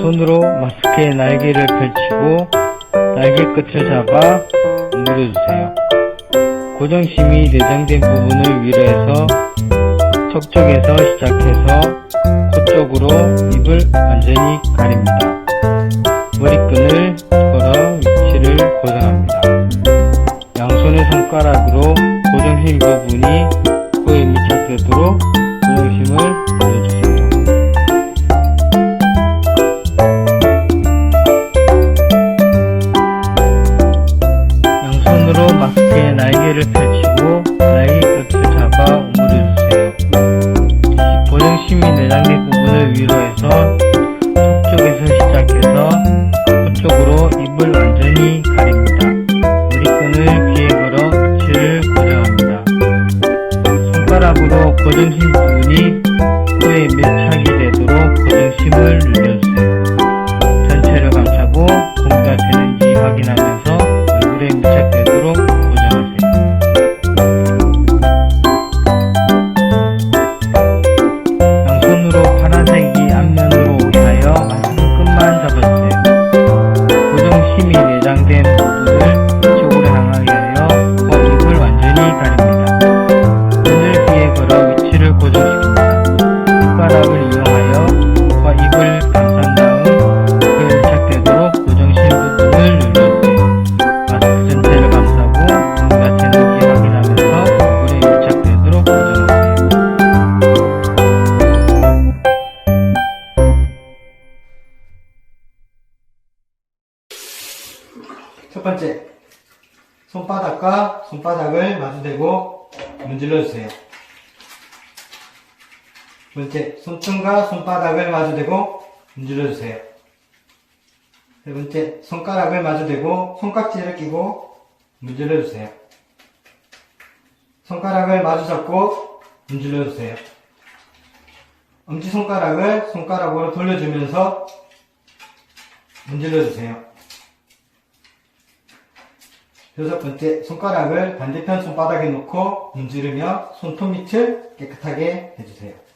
손으로 마스크의 날개를 펼치고 날개 끝을 잡아 물어주세요. 고정심이 내장된 부분을 위로해서 척 쪽에서 시작해서 코 쪽으로 입을 완전히 가립니다. 머리끈을 걸어 위치를 고정합니다. 양손의 손가락으로 고정심 부분이 코에 밀착되도록 고정심을 마스크의 날개를 펼치고 날개 끝을 잡아 오므려주세요. 고정심이 내장된 부분을 위로 해서 속 쪽에서 시작해서 코 쪽으로 입을 완전히 가립니다. 머리끈을 귀에 걸어 위치를 고정합니다. 손가락으로 고정심 부분이 코에 밀착이 되도록 고정심을 눌러주세요. 고정시킵니다. 손가락을 이용하여 코와 입을 감싼 다음 코에 밀착되도록 고정심 부분을 눌러주세요. 마스크 전체를 감싸고 되는지 확인하면서 얼굴에 밀착되도록 고정하세요. 첫 번째, 손바닥과 손바닥을 마주대고 문질러 주세요. 두 번째, 손등과 손바닥을 마주대고 문질러 주세요. 세 번째, 손가락을 마주대고 손깍지를 끼고 문질러 주세요. 손가락을 마주 잡고 문질러 주세요. 엄지손가락을 손가락으로 돌려주면서 문질러 주세요. 여섯 번째, 손가락을 반대편 손바닥에 놓고 문지르며 손톱 밑을 깨끗하게 해주세요.